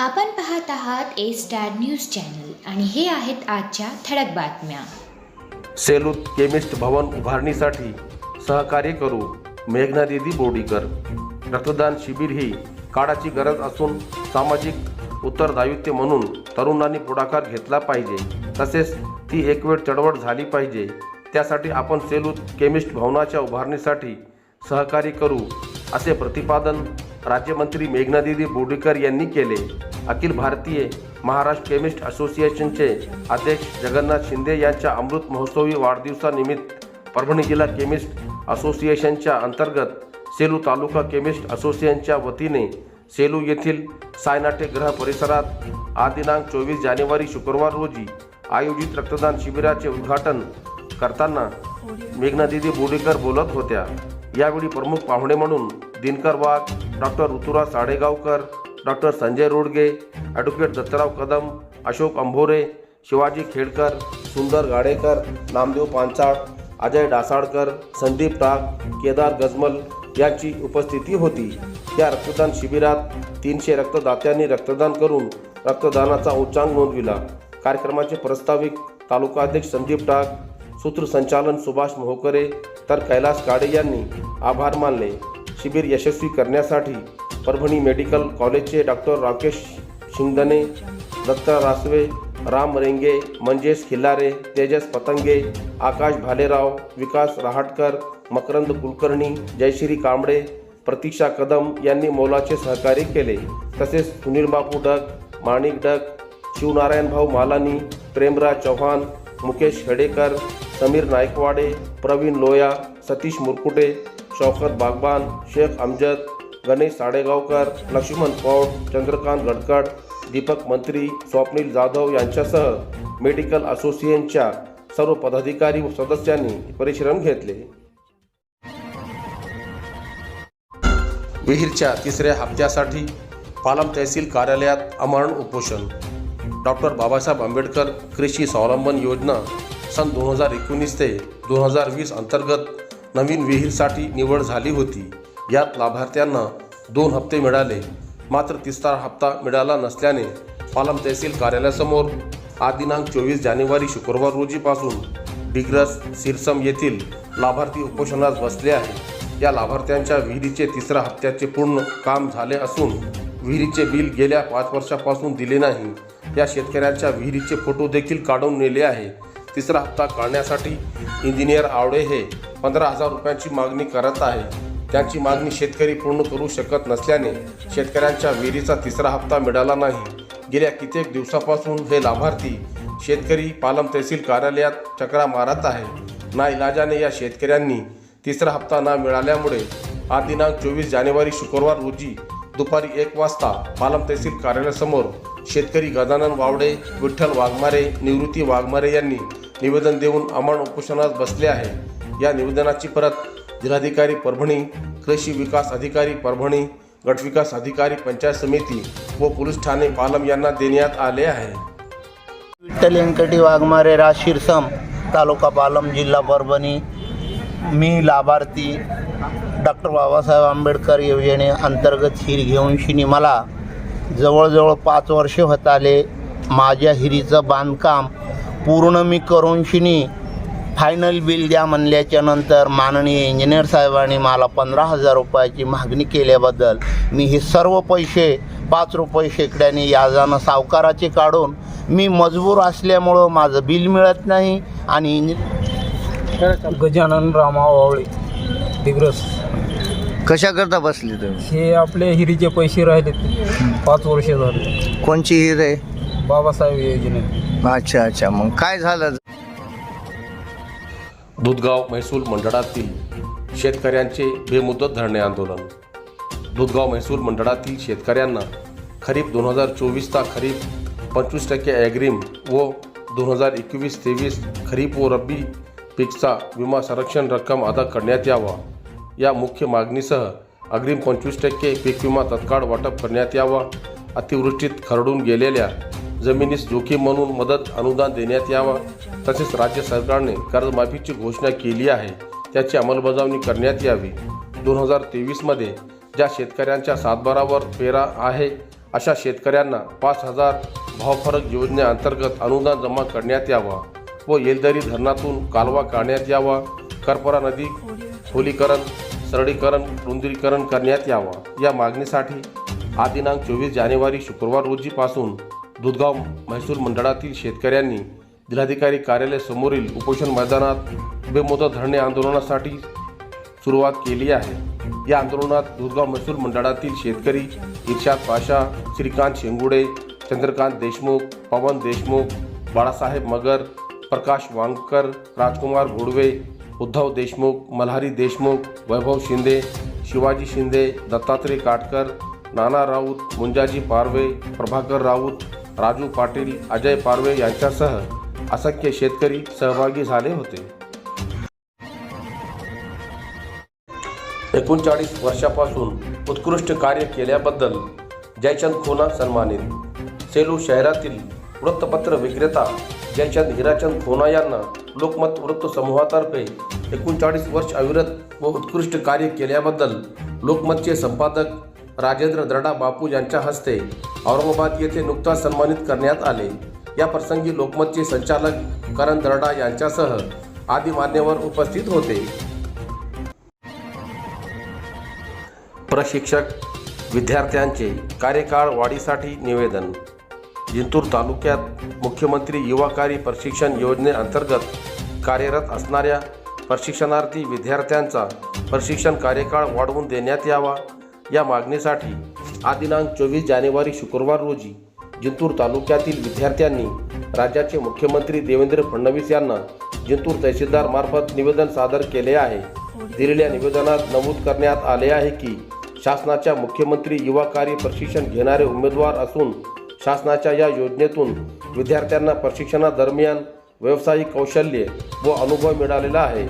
आपण पाहत आहात ए स्टार न्यूज चॅनल आणि हे आहेत आजच्या ठळक बातम्या. सेलूत केमिस्ट भवन उभारणीसाठी सहकार्य करू मेघना दिदी बोर्डीकर. रक्तदान शिबिर ही काळाची गरज असून सामाजिक उत्तरदायित्व म्हणून तरुणांनी पुढाकार घेतला पाहिजे. तसेच ती एक वेळ चळवळ झाली पाहिजे. त्यासाठी आपण सेलूत केमिस्ट भवनाच्या उभारणीसाठी सहकार्य करू असे प्रतिपादन राज्यमंत्री मेघनादिदी बोर्डीकर यांनी केले. अखिल भारतीय महाराष्ट्र केमिस्ट असोसिएशनचे अध्यक्ष जगन्नाथ शिंदे यांच्या अमृत महोत्सवी वाढदिवसानिमित्त परभणी जिल्हा केमिस्ट असोसिएशनच्या अंतर्गत सेलू तालुका केमिस्ट असोसिएशनच्या वतीने सेलू येथील सायनाटे ग्रह परिसरात आदिनांक दिनांक चोवीस जानेवारी शुक्रवार रोजी आयोजित रक्तदान शिबिराचे उद्घाटन करताना मेघनादिदी बोडेकर बोलत होत्या. यावेळी प्रमुख पाहुणे म्हणून Dinkar Wagh doctor Ruturaj Sadegaonkar doctor Sanjay Rodge advocate Dattarao Kadam Ashok Ambhore Shivaji Khedkar Sundar Gadekar Namdev Panchal Ajay Dasalkar Sandeep टाक केदार गजमल यांची उपस्थिती होती. या रक्तदान शिबिरात तीनशे रक्तदात्यांनी रक्तदान करून रक्तदानाचा उच्चांक नोंदविला. कार्यक्रमाचे प्रस्ताविक तालुकाध्यक्ष संदीप टाक सूत्रसंचालन सुभाष मोहकरे तर कैलास काडे यांनी आभार मानले. शिबिर यशस्वी करण्यासाठी परभणी मेडिकल कॉलेजचे डॉक्टर राकेश शिंगदने दत्ता रासवे राम रेंगे मंजेश खिल्लारे तेजस पतंगे आकाश भालेराव विकास रहाटकर मकरंद कुलकर्णी जयश्री कांबळे प्रतीक्षा कदम यांनी मोलाचे सहकार्य केले. तसेच सुनील बापू डग माणिक डग शिवनारायण भाऊ मालानी प्रेमराज चव्हाण मुकेश खेडेकर समीर नायकवाडे प्रवीण लोया सतीश मुरकुटे शौकत बागबान शेख अमजद गणेश साडेगावकर लक्ष्मण पौड चंद्रकांत गडकड दीपक मंत्री स्वप्नील जाधव यांच्यासह मेडिकल असोसिएशनच्या सर्व पदाधिकारी व सदस्यांनी परिश्रम घेतले. विहीरच्या तिसऱ्या हप्त्यासाठी पालम तहसील कार्यालयात अमरण उपोषण. डॉक्टर बाबासाहेब आंबेडकर कृषी स्वावलंबन योजना सन दोन हजार एकोणीस ते दोन हजार वीस अंतर्गत नवीन विहीरसाठी निवड झाली होती. यात लाभार्थ्यांना दोन हप्ते मिळाले. मात्र तिसरा हप्ता मिळाला नसल्याने पालम तहसील कार्यालयासमोर आज दिनांक चोवीस जानेवारी शुक्रवार रोजीपासून डिग्रस सिरसम येथील लाभार्थी उपोषणास बसले आहे या लाभार्थ्यांच्या विहिरीचे तिसऱ्या हप्त्याचे पूर्ण काम झाले असून विहिरीचे बिल गेल्या पाच वर्षापासून दिले नाही. या शेतकऱ्यांच्या विहिरीचे फोटो देखील काढून नेले आहे. तिसरा हप्ता काढण्यासाठी इंजिनियर आवडे हे पंधरा हजार रुपयांची मागणी करत आहे. त्यांची मागणी शेतकरी पूर्ण करू शकत नसल्याने शेतकऱ्यांच्या विहिरीचा तिसरा हप्ता मिळाला नाही. गेल्या कित्येक दिवसापासून हे लाभार्थी शेतकरी पालम तहसील कार्यालयात चक्रा मारत आहे. ना इलाजाने या शेतकऱ्यांनी तिसरा हप्ता न मिळाल्यामुळे आज दिनांक चोवीस जानेवारी शुक्रवार रोजी दुपारी एक वाजता पालम तहसील कार्यालयासमोर शेतकरी गजानन वावडे विठ्ठल वाघमारे निवृत्ती वाघमारे यांनी निवेदन देऊन अमान उपोषणास बसले आहे. या निवेदनाची परत जिल्हाधिकारी परभणी कृषी विकास अधिकारी परभणी गटविकास अधिकारी पंचायत समिती व पोलीस ठाणे पालम यांना देण्यात आले आहे. विठ्ठल व्यंकटी वाघमारे राशिरसम तालुका पालम जिल्हा परभणी. मी लाभार्थी डॉक्टर बाबासाहेब आंबेडकर योजने अंतर्गत हिर घेऊन शिनी मला जवळजवळ पाच वर्षे होत आले. माझ्या हिरीचं बांधकाम पूर्ण मी करून शिनी. फायनल बिल द्या म्हणल्याच्या नंतर माननीय इंजिनियर साहेबांनी मला पंधरा हजार रुपयाची मागणी केल्याबद्दल मी हे सर्व पैसे पाच रुपये शेकड्याने याजानं सावकाराचे काढून मी मजबूर असल्यामुळं माझं बिल मिळत नाही आणि इंजि गजानन रामा वावळे दिग्रस. कशा करता बसली तुम्ही? हे आपले हिरीचे पैसे राहिले पाच वर्ष झाले. कोणची हिर? आहे बाबासाहेब योजनेत. अच्छा अच्छा. मग काय झालं? दुधगाव महसूल मंडळातील शेतकऱ्यांचे बेमुदत धरणे आंदोलन. दुधगाव महसूल मंडळातील शेतकऱ्यांना खरीप दोन हजार चोवीसचा खरीप पंचवीस टक्के ॲग्रीम व दोन हजार एकवीस तेवीस खरीप व रब्बी पीकचा विमा संरक्षण रक्कम अदा करण्यात यावा. या मुख्य मागणीसह अग्रिम पंचवीस टक्के पीक विमा तत्काळ वाटप करण्यात यावा. अतिवृष्टीत खरडून गेलेल्या जमिनीस जोखीम म्हणून मदत अनुदान देण्यात यावा तसेच राज्य सरकारने कर्जमाफीची घोषणा केली आहे. त्याची अंमलबजावणी करण्यात यावी. दोन हजार तेवीसमध्ये ज्या शेतकऱ्यांच्या सातबारावर पेरा आहे अशा शेतकऱ्यांना पाच हजार भावफरक योजनेअंतर्गत अनुदान जमा करण्यात यावा व येलदरी धरणातून कालवा काढण्यात यावा करपरा नदी खोलीकरण सरळीकरण रुंदीकरण करण्यात यावा. या मागणीसाठी आज दिनांक चोवीस जानेवारी शुक्रवार रोजीपासून दुधगाव म्हैसूर मंडळातील शेतकऱ्यांनी जिल्हाधिकारी कार्यालय समोरील उपोषण मैदानात बेमुदत धरणे आंदोलनासाठी सुरुवात केली आहे. या आंदोलनात दुधगाव महसूल मंडळातील शेतकरी इर्शाद पाशा श्रीकांत शेंगुडे चंद्रकांत देशमुख पवन देशमुख बाळासाहेब मगर प्रकाश वांगकर राजकुमार घोडवे उद्धव देशमुख मल्हारी देशमुख वैभव शिंदे शिवाजी शिंदे दत्तात्रय काटकर नाना राऊत मुंजाजी पारवे प्रभाकर राऊत राजू पाटील अजय पारवे यांच्यासह असंख्य शेतकरी सहभागी झाले होते. एकोणचाळीस वर्षापासून उत्कृष्ट कार्य केल्याबद्दल जयचंद खोना सन्मानित. सेलू शहरातील वृत्तपत्र विक्रेता जयचंद हिराचंद खोना यांना लोकमत वृत्त समूहातर्फे एकोणचाळीस वर्ष अविरत व उत्कृष्ट कार्य केल्याबद्दल लोकमतचे संपादक राजेंद्र दर्डा बापू यांच्या हस्ते औरंगाबाद येथे नुकताच सन्मानित करण्यात आले. या प्रसंगी लोकमतचे संचालक करण दर्डा यांच्यासह आदी मान्यवर उपस्थित होते. प्रशिक्षक विद्यार्थ्यांचे कार्यकाळ वाढीसाठी निवेदन. जिंतूर तालुक्यात मुख्यमंत्री युवाकारी प्रशिक्षण योजनेअंतर्गत कार्यरत असणाऱ्या प्रशिक्षणार्थी विद्यार्थ्यांचा प्रशिक्षण कार्यकाळ वाढवून देण्यात यावा. या मागणीसाठी आज दिनांक चोवीस जानेवारी शुक्रवार रोजी जिंतूर तालुक्यातील विद्यार्थ्यांनी राज्याचे मुख्यमंत्री देवेंद्र फडणवीस यांना जिंतूर तहसीलदार मार्फत निवेदन सादर केले आहे. दिलेल्या निवेदनात नमूद करण्यात आले आहे की शासनाच्या मुख्यमंत्री युवा कार्य प्रशिक्षण घेणारे उमेदवार असून शासनाच्या या योजनेतून विद्यार्थ्यांना प्रशिक्षणादरम्यान व्यावसायिक कौशल्य व अनुभव मिळालेला आहे.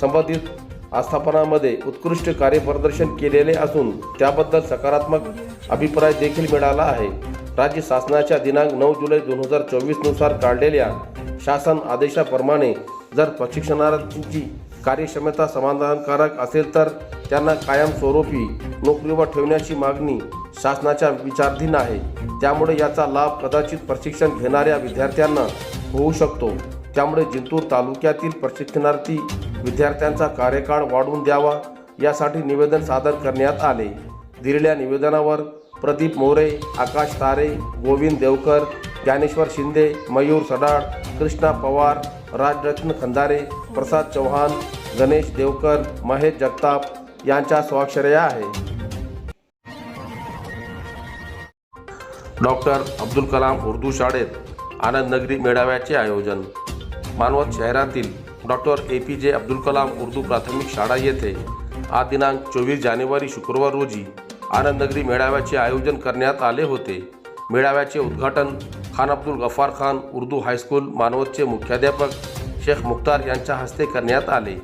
संबंधित आस्थापनामध्ये उत्कृष्ट कार्यप्रदर्शन केलेले असून त्याबद्दल सकारात्मक अभिप्राय देखील मिळाला आहे. राज्य शासनाच्या दिनांक नऊ जुलै दोन हजार चोवीसनुसार काढलेल्या शासन आदेशाप्रमाणे जर प्रशिक्षणार्थींची कार्यक्षमता समाधानकारक असेल तर त्यांना कायमस्वरूपी नोकरीवर ठेवण्याची मागणी शासनाच्या विचाराधीन आहे. त्यामुळे याचा लाभ कदाचित प्रशिक्षण घेणाऱ्या विद्यार्थ्यांना होऊ शकतो. त्यामुळे जिंतूर तालुक्यातील प्रशिक्षणार्थी विद्यार्थ्यांचा कार्यकाळ वाढवून द्यावा यासाठी निवेदन सादर करण्यात आले. दिलेल्या निवेदनावर प्रदीप मोरे आकाश तारे गोविंद देवकर ज्ञानेश्वर शिंदे मयूर सडाळ कृष्णा पवार राजरत्न खंदारे प्रसाद चव्हाण गणेश देवकर महेश जगताप यांच्या स्वाक्षर्या आहे. डॉक्टर अब्दुल कलाम उर्दू शाळेत आनंदनगरी मेळाव्याचे आयोजन. मानवत शहरातील डॉक्टर ए पी जे अब्दुल कलाम उर्दू प्राथमिक शाळा येथे आज दिनांक चोवीस जानेवारी शुक्रवार रोजी आनंदनगरी मेळाव्याचे आयोजन करण्यात आले होते. मेळाव्याचे उद्घाटन खान अब्दुल गफार खान उर्दू हायस्कूल मानवतचे मुख्याध्यापक शेख मुख्तार यांच्या हस्ते करण्यात आले.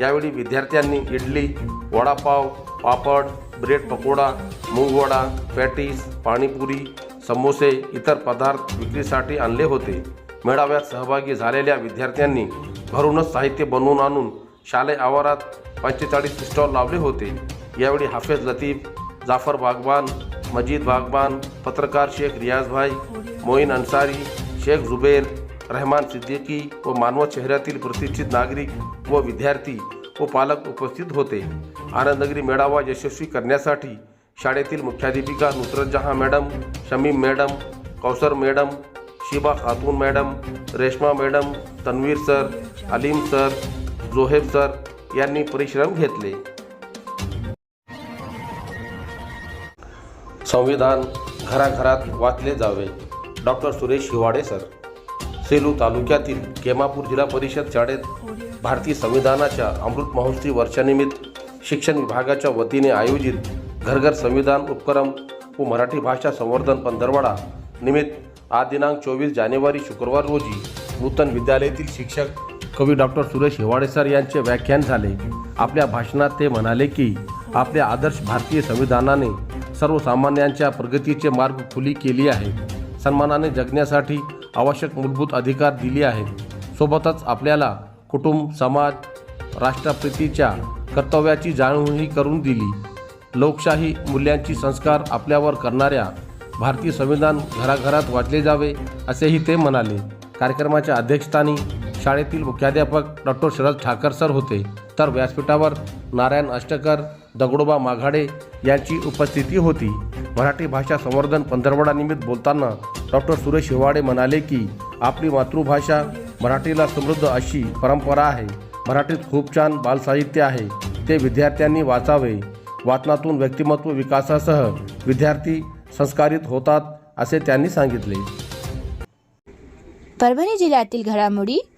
यावेळी विद्यार्थ्यांनी इडली वडापाव पापड ब्रेड पकोडा मूगवडा पॅटीस पाणीपुरी समोसे इतर पदार्थ विक्रीसाठी आणले होते. मेळाव्यात सहभागी झालेल्या विद्यार्थ्यांनी घरूनच साहित्य बनवून आणून शालेय आवारात पंचेचाळीस स्टॉल लावले होते. यावेळी हाफेज लतीफ जाफर बागबान मजीद बागबान पत्रकार शेख रियाजभाई मोईन अन्सारी शेख जुबेर रहमान सिद्दीकी व मानव शहरातील प्रतिष्ठित नागरिक व विद्यार्थी व पालक उपस्थित होते. आनंदगिरी मेळावा यशस्वी करण्यासाठी शाळेतील मुख्याध्यापिका Nusrat Jahan madam Shamim madam Kausar madam Shiba Khatoon madam Reshma madam Tanveer sir Aleem sir Zoheb sir यांनी परिश्रम घेतले. संविधान घराघरात वाचले जावे. डॉक्टर सुरेश हिवाडे सर सेलू तालुक्यातील केमापूर जिल्हा परिषद शाळेत भारतीय संविधानाच्या अमृत महोत्सवी वर्षानिमित्त शिक्षण विभागाच्या वतीने आयोजित घरघर संविधान उपक्रम व मराठी भाषा संवर्धन पंधरवडा निमित्त आज दिनांक चोवीस जानेवारी शुक्रवार रोजी नूतन विद्यालयातील शिक्षक कवी डॉक्टर सुरेश हिवाळे सर यांचे व्याख्यान झाले. आपल्या भाषणात ते म्हणाले की आपल्या आदर्श भारतीय संविधानाने सर्वसामान्यांच्या प्रगतीचे मार्ग खुली केली आहे. सन्मानाने जगण्यासाठी आवश्यक मूलभूत अधिकार दिले आहेत. सोबतच आपल्याला कुटुंब समाज राष्ट्रप्रीतीच्या कर्तव्याची जाणीवही करून दिली. लोकशाही मूल्यांची संस्कार आपल्यावर करणाऱ्या भारतीय संविधान घराघरात वाचले जावे असेही ते म्हणाले. कार्यक्रमाच्या अध्यक्षस्थानी शाळेतील मुख्याध्यापक डॉक्टर शरद ठाकर सर होते. तर व्यासपीठावर नारायण अष्टकर दगडोबा माघाडे यांची उपस्थिती होती. मराठी भाषा संवर्धन पंधरवडानिमित्त बोलताना डॉक्टर सुरेश हिवाडे म्हणाले की आपली मातृभाषा मराठीला समृद्ध अशी परंपरा आहे. मराठीत खूप छान बालसाहित्य आहे. ते विद्यार्थ्यांनी वाचावे. वाचनातून व्यक्तिमत्व विकासासह विद्यार्थी संस्कारित होतात असे त्यांनी सांगितले. परभणी जिल्ह्यातील घडामोडी